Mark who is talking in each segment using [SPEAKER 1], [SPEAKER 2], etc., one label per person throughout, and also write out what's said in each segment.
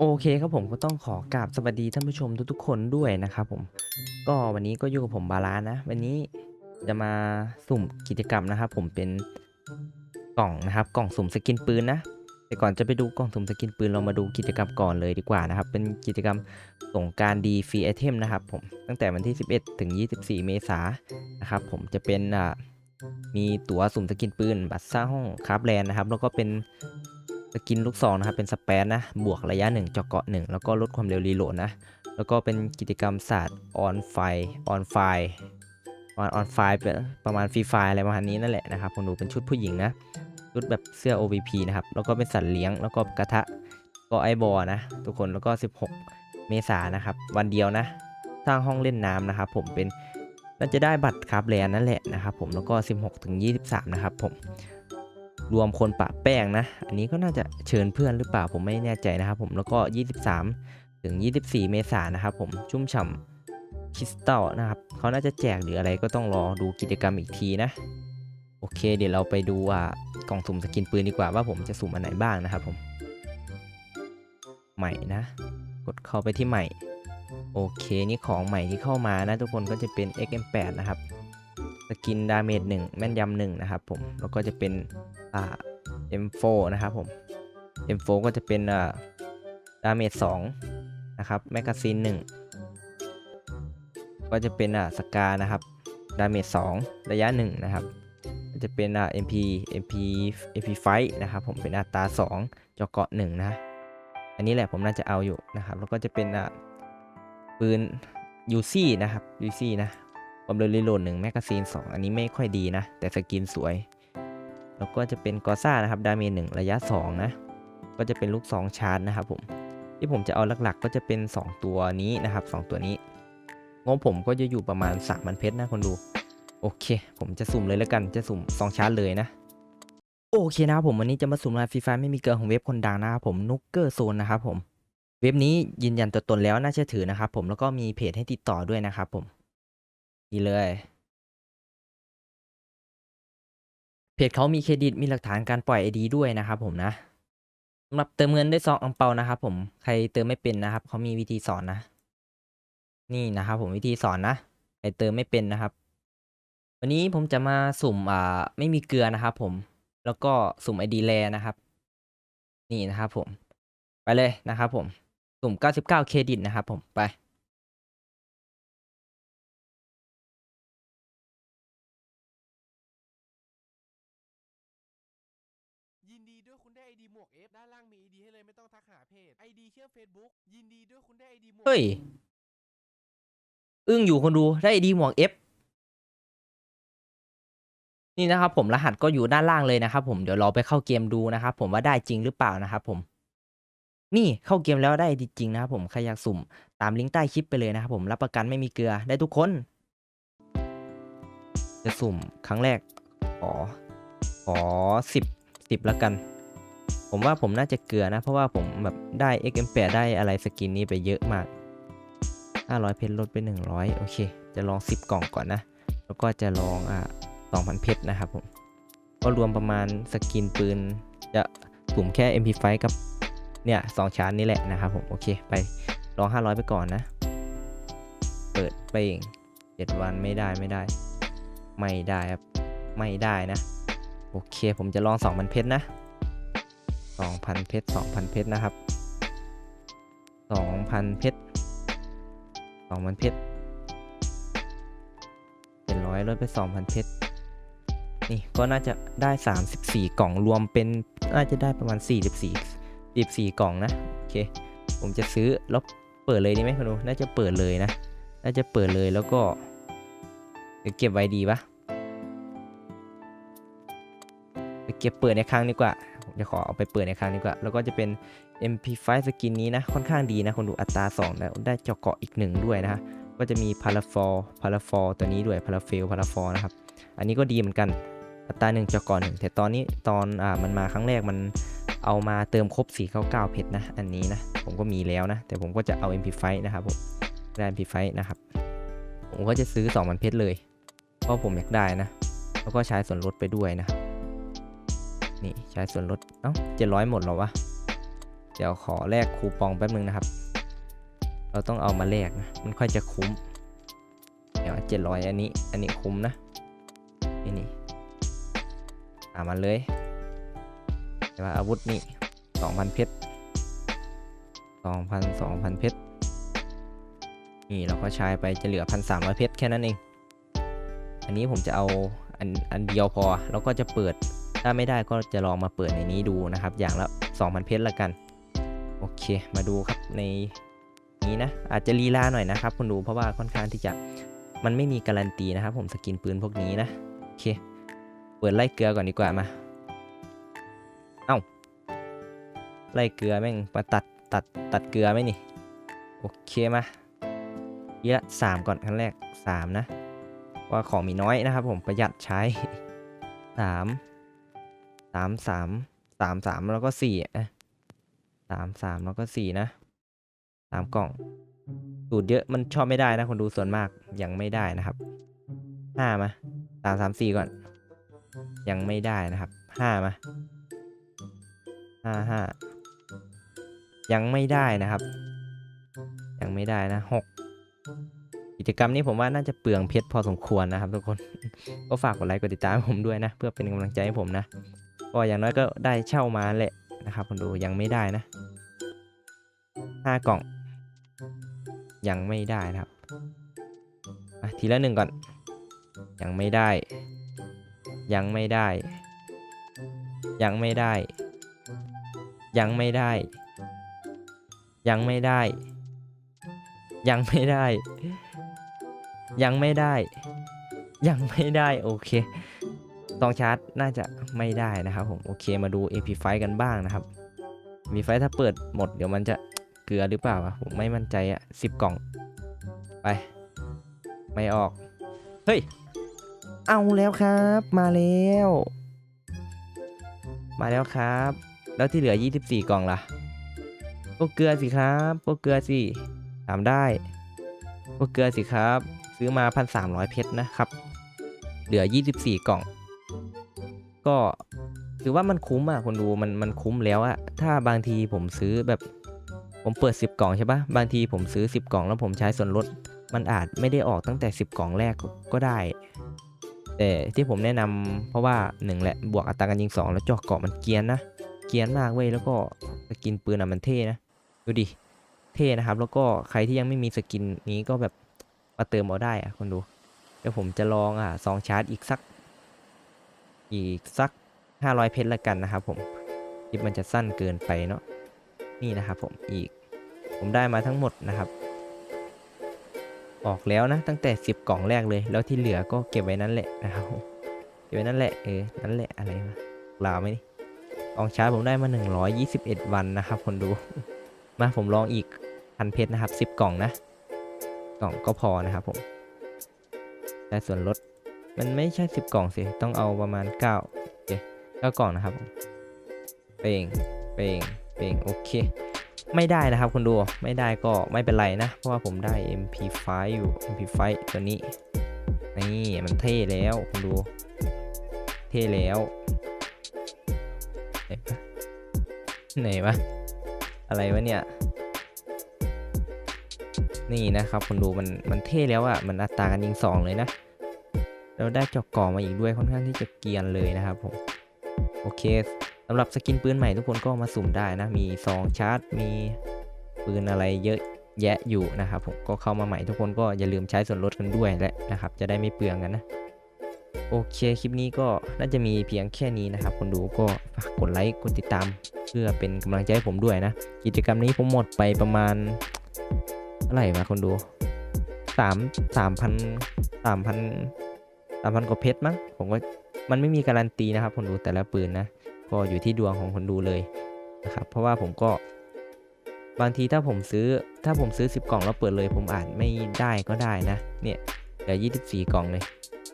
[SPEAKER 1] โอเคครับผมก็ต้องขอกราบสวัสดีท่านผู้ชมทุกๆคนด้วยนะครับผมก็วันนี้ก็อยู่กับผมบาลานนะ วันนี้จะมาสุ่มกิจกรรมนะครับ ผมเป็นกล่องนะครับ กล่องสุ่มสกินปืนนะแต่ก่อนจะไปดูกล่องสุ่มสกินปืนเรามาดูกิจกรรมก่อนเลยดีกว่านะครับ เป็นกิจกรรมส่งการดีฟรีไอเทมนะครับ ผมตั้งแต่วันที่ 11 ถึง 24 เมษายนนะครับ ผมจะเป็นมีตั๋วสุ่มสกินปืน บัตรสร้างห้องคราฟแลนนะครับ แล้วก็เป็น สกินลูกซองนะครับเป็นสเปนนะ บวกระยะ 1เจาะเกาะ 1 แล้วก็ลดความเร็วรีโหลดนะ แล้วก็เป็นกิจกรรมศาสตร์ออนไฟออนไฟออนออนไฟประมาณฟรีไฟอะไรประมาณนี้นั่นแหละนะครับผมดูเป็นชุดผู้หญิงนะ ชุดแบบเสื้อ OVP นะครับ แล้วก็เป็นสัตว์เลี้ยง แล้วก็กระทะก็ไอบอนะ ทุกคนแล้วก็ 16 เมษานะครับ วันเดียวนะ สร้างห้องเล่นน้ำนะครับผมเป็นน่าจะได้บัตรคราฟแลนนั่นแหละนะครับผมแล้วก็ 16ถึง23 นะครับผม รวมคนปะแป้งนะ อันนี้ก็น่าจะเชิญเพื่อนหรือเปล่าผมไม่แน่ใจนะครับผมแล้วก็ 23 ถึง 24 เมษายนนะครับผมชุ่มฉ่ำคริสตัลนะครับเขาน่าจะแจกหรืออะไรก็ต้องรอดูกิจกรรมอีกทีนะ โอเค เดี๋ยวเราไปดูอ่ากล่องสุ่มสกินปืนดีกว่าว่าผมจะสุ่มอันไหนบ้างนะครับผมใหม่นะ กดเข้าไปที่ใหม่ โอเค นี่ของใหม่ที่เข้ามานะ ทุกคนก็จะเป็น XM8 นะครับ สกินดาเมจ1แม่นยำ1นะครับผมแล้วก็จะเป็นอ่า M4 นะครับผม M4 ก็จะเป็นอ่าดาเมจ2นะครับแมกกาซีน1ก็จะเป็นอ่าสกานะครับดาเมจ2ระยะ1นะครับจะเป็นอ่า MP MP MP Fight นะครับผมเป็นอัตรา2เจาะเกาะ1นะอันนี้แหละผมน่าจะเอาอยู่นะครับแล้วก็จะเป็นอ่าปืน UC นะครับ UC นะ ความเร็วรีโหลด1แมกกาซีน2 อันนี้ไม่ค่อยดีนะ แต่สกินสวย แล้วก็จะเป็นกอซ่านะครับ ดาเมจ1ระยะ 2 นะ ก็จะเป็นลูก 2 ชาร์จนะครับผม ที่ผมจะเอาหลักๆ ก็จะเป็น 2 ตัวนี้นะครับ 2 ตัวนี้ งบผมก็จะอยู่ประมาณ3มันเพชรนะคนดู โอเค ผมจะสุ่มเลยแล้วกัน จะสุ่ม 2 ชาร์จเลยนะโอเคนะครับผมวันนี้จะมาสุ่มรายฟรีไฟไม่มีเกลือของเว็บคนดังนะครับผมนุกเกอร์โซนนะครับผม เว็บนี้ยืนยันตัวตนแล้วน่าเชื่อถือนะครับผมแล้วก็มีเพจให้ติดต่อด้วยนะครับผม ดีเลย เพจเขามีเครดิตมีหลักฐานการปล่อยไอดีด้วยนะครับผมนะสำหรับเติมเงินด้วยซองอังเปานะครับผมใครเติมไม่เป็นนะครับเขามีวิธีสอนนะ นี่นะครับผมวิธีสอนนะใครเติมไม่เป็นนะครับ วันนี้ผมจะมาสุ่มอ่าไม่มีเกลือนะครับผมแล้วก็สุ่มไอดีแลนะครับ นี่นะครับผม ไปเลยนะครับผม สุ่ม 99 เครดิตนะครับผมไป
[SPEAKER 2] ดีด้วยคุณได้ไอดีหมวก F ด้านล่างมีไอดีให้เลยไม่ต้องทักหาเพจไอดีเชื่อม Facebook ยินดีด้วยคุณได้ไอดีหมวก
[SPEAKER 1] เฮ้ย อึ้งอยู่คนดูได้ไอดีหมวก F นี่นะครับผมรหัสก็อยู่ด้านล่างเลยนะครับผมเดี๋ยวราไปเข้าเกมดูนะครับผมว่าได้จริงหรือเปล่านะครับผม นี่เข้าเกมแล้วได้ดีจริงนะครับผมใครอยากสุ่มตามลิงก์ใต้คลิปไปเลยนะครับผมรับประกันไม่มีเกลือได้ทุกคน จะสุ่มครั้งแรกขอขอสิบ สิบแล้วกัน ผมว่าผมน่าจะเกลือนะ เพราะว่าผมแบบได้ XM8 ได้อะไรสกินนี้ไปเยอะมาก 500 เพชรลดไป 100 โอเค จะลอง 10 กล่องก่อนนะ แล้วก็จะลองอ่า2,000 เพชรนะครับผม ก็รวมประมาณสกินปืน จะกลุ่มแค่ MP5 กับเนี่ยสองชาร์จนี่แหละนะครับผม โอเค ไปลอง 500 ไปก่อนนะ เปิดเป้ง7วันไม่ได้ไม่ได้ ไม่ได้ครับ ไม่ได้นะ โอเค ผมจะลอง 2,000 เพชรนะ 2,000 เพชร 2,000 เพชรนะครับ 2,000 เพชร 2,000 เพชรเป็นร้อยลดไป 2,000 เพชร นี่ก็น่าจะได้ 34 กล่องรวมเป็นน่าจะได้ประมาณ 44 44กล่องนะ โอเค ผมจะซื้อแล้วเปิดเลยดีไหมคุณดูน่าจะเปิดเลยนะ น่าจะเปิดเลยแล้วก็เดี๋ยวเก็บไว้ดีปะ เก็บเปิดในครั้งดีกว่าผมจะขอเอาไปเปิดในครั้งดีกว่า แล้วก็จะเป็น MP5 สกินนี้นะ ค่อนข้างดีนะ คนดูอัตรา2แล้วได้เจาะเกาะอีกหนึ่งด้วยนะฮะ ก็จะมีพาราฟอร์พาราฟอร์ตัวนี้ด้วยพาราเฟลพาราฟอร์นะครับ อันนี้ก็ดีเหมือนกัน อัตราหนึ่งเจาะเกาะหนึ่งแต่ตอนนี้ตอนอ่ามันมาครั้งแรกมันเอามาเติมครบ 499 เพชรนะ อันนี้นะ ผมก็มีแล้วนะ แต่ผมก็จะเอา MP5 นะครับผมได้ MP5 นะครับ ผมก็จะซื้อ2มันเพชรเลย เพราะผมอยากได้นะ แล้วก็ใช้ส่วนลดไปด้วยนะ นี่ใช้ส่วนลด เอ้า700หมดหรอวะ เดี๋ยวขอแลกคูปองแป๊บนึงนะครับ เราต้องเอามาแลกนะ มันค่อยจะคุ้ม เดี๋ยวเจ็ดร้อยอันนี้ อันนี้คุ้มนะ นี่นี่ตามมาเลยแต่ว่าอาวุธนี่สองพันเพชรสองพันสองพันเพชร นี่เราก็ใช้ไปจะเหลือพันสามร้อยเพชรแค่นั้นเอง อันนี้ผมจะเอาอันอันเดียวพอ แล้วก็จะเปิด ถ้าไม่ได้ก็จะลองมาเปิดในนี้ดูนะครับ อย่างละ 2,000 เพชรละกัน โอเค มาดูครับในนี้นะ อาจจะลีลาหน่อยนะครับคุณดู เพราะว่าค่อนข้างที่จะมันไม่มีการันตีนะครับ ผมสกินปืนพวกนี้นะ โอเค เปิดไล่เกลือก่อนดีกว่ามา เอ้า ไล่เกลือแม่งมาตัดตัดตัดเกลือไหมนี่ โอเคมาเยอะสามก่อนครั้งแรกสามนะ ว่าของมีน้อยนะครับผมประหยัดใช้สาม สามสามสามสามแล้วก็สี่อะสามสามแล้วก็สี่นะสามกล่อง สูตรเยอะมันชอบไม่ได้นะคนดูส่วนมากยังไม่ได้นะครับห้ามาสามสามสี่ก่อน ยังไม่ได้นะครับห้ามาห้าห้ายังไม่ได้นะครับ ยังไม่ได้นะหกกิจกรรมนี้ผมว่าน่าจะเปลืองเพชรพอสมควรนะครับทุกคน ก็ฝากกดไลค์กดติดตามผมด้วยนะ เพื่อเป็นกำลังใจให้ผมนะ ก็อย่างน้อยก็ได้เช่ามาแหละนะครับคนดูยังไม่ได้นะห้ากล่อง ยังไม่ได้นะครับทีละหนึ่งก่อน ยังไม่ได้ ยังไม่ได้ ยังไม่ได้ ยังไม่ได้ ยังไม่ได้ ยังไม่ได้ ยังไม่ได้ ยังไม่ได้ โอเค ซองชาร์จน่าจะไม่ได้นะครับผมโอเคมาดู AP ไฟกันบ้างนะครับ มีไฟถ้าเปิดหมดเดี๋ยวมันจะเกลือหรือเปล่าวะผมไม่มั่นใจอะสิบกล่อง ไป ไม่ออก เฮ้ย เอาแล้วครับ มาแล้ว มาแล้วครับ แล้วที่เหลือ 24 กล่องล่ะก็เกลือสิครับก็เกลือสิถามได้ก็เกลือสิครับ ซื้อมา 1,300 เพชรนะครับ เหลือ 24 กล่อง ก็ถือว่ามันคุ้มอะคนดูมันมันคุ้มแล้วอะถ้าบางทีผมซื้อแบบผมเปิด 10 กล่องใช่ปะบางทีผมซื้อ 10 กล่องแล้วผมใช้ส่วนลด มันอาจไม่ได้ออกตั้งแต่ 10 กล่องแรกก็ได้ แต่ที่ผมแนะนำเพราะว่าหนึ่งแหละ บวกอัตราการยิง 2 แล้วเจาะเกาะมันเกียนนะ เกียนมากเว้ย แล้วก็สกินปืนอะมันเท่นะ ดูดิ เท่นะครับ แล้วก็ใครที่ยังไม่มีสกินนี้ก็แบบมาเติมเอาได้อะคนดู เดี๋ยวผมจะลองอะซองชาร์จอีกสัก อีกสัก 500 เพชรละกันนะครับผมคลิปมันจะสั้นเกินไปเนาะนี่นะครับผมอีก ผมได้มาทั้งหมดนะครับ ออกแล้วนะตั้งแต่ 10 กล่องแรกเลย แล้วที่เหลือก็เก็บไว้นั่นแหละนะครับเก็บไว้นั่นแหละเออนั่นแหละอะไรมาลาวไหมนี่กองชาร์จผมได้มา 121 วันนะครับคนดู มาผมลองอีกพันเพชรนะครับ 10 กล่องนะ กล่องก็พอนะครับผม ได้ส่วนลด มันไม่ใช่ 10 กล่องสิ ต้องเอาประมาณ 9 โอเค9กล่องนะครับ เป่ง เป่ง เป่ง โอเค ไม่ได้นะครับคุณดู ไม่ได้ก็ไม่เป็นไรนะ เพราะว่าผมได้ MP5 อยู่ MP5 ตัวนี้ นี่มันเท่แล้วคุณดู เท่แล้วไหนวะ อะไรวะเนี่ย นี่นะครับคุณดูมันมันเท่แล้วอะ่ะ มันอัตราการยิงสองเลยนะ เราได้เจอกก่อมาอีกด้วยค่อนข้างที่จะเกียนเลยนะครับผมโอเคสำหรับสกินปืนใหม่ทุกคนก็มาสุ่มได้นะ มีซองชาร์จ มีปืนอะไรเยอะแยะอยู่นะครับผมก็เข้ามาใหม่ทุกคนก็อย่าลืมใช้ส่วนลดกันด้วยแหละนะครับ จะได้ไม่เปลืองกันนะ โอเคคลิปนี้ก็น่าจะมีเพียงแค่นี้นะครับ คนดูก็ฝากกดไลค์กดติดตาม เพื่อเป็นกำลังใจให้ผมด้วยนะ กิจกรรมนี้ผมหมดไปประมาณเท่าไรมาคนดูสามสามพันสามพัน สามพันกว่าเพชรมั้งผมก็มันไม่มีการันตีนะครับคนดูแต่ละปืนนะก็อยู่ที่ดวงของคนดูเลยนะครับเพราะว่าผมก็ บางทีถ้าผมซื้อถ้าผมซื้อ 10 กล่องแล้วเปิดเลย ผมอาจไม่ได้ก็ได้นะ เนี่ยเหลือ24 กล่องเลย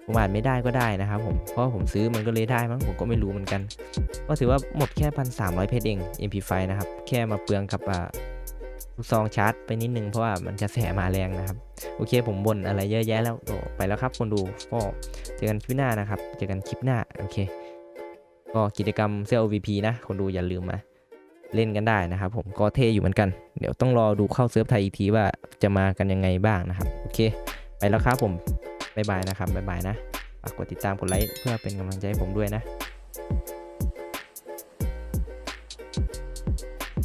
[SPEAKER 1] ผมอาจไม่ได้ก็ได้นะครับผมเพราะว่าผมซื้อมันก็เลยได้มั้งผมก็ไม่รู้เหมือนกัน ก็ถือว่าหมดแค่พันสามร้อยเพชรเอง MP5 นะครับแค่มาเปลืองกับอ่า ซองชาร์จไปนิดนึงเพราะว่ามันจะแสมาแรงนะครับ โอเคผมบ่นอะไรเยอะแยะแล้วไปแล้วครับคนดูก็เจอกันคลิปหน้านะครับเจอกันคลิปหน้าโอเค ก็กิจกรรมเซล OVP นะ คนดูอย่าลืมมาเล่นกันได้นะครับผมก็เท่อยู่เหมือนกัน เดี๋ยวต้องรอดูเข้าเซิร์ฟไทยอีกทีว่าจะมากันยังไงบ้างนะครับ โอเค ไปแล้วครับผมบ๊ายบายนะครับบ๊ายบายนะฝากกดติดตามกดไลค์เพื่อเป็นกำลังใจให้ผมด้วยนะ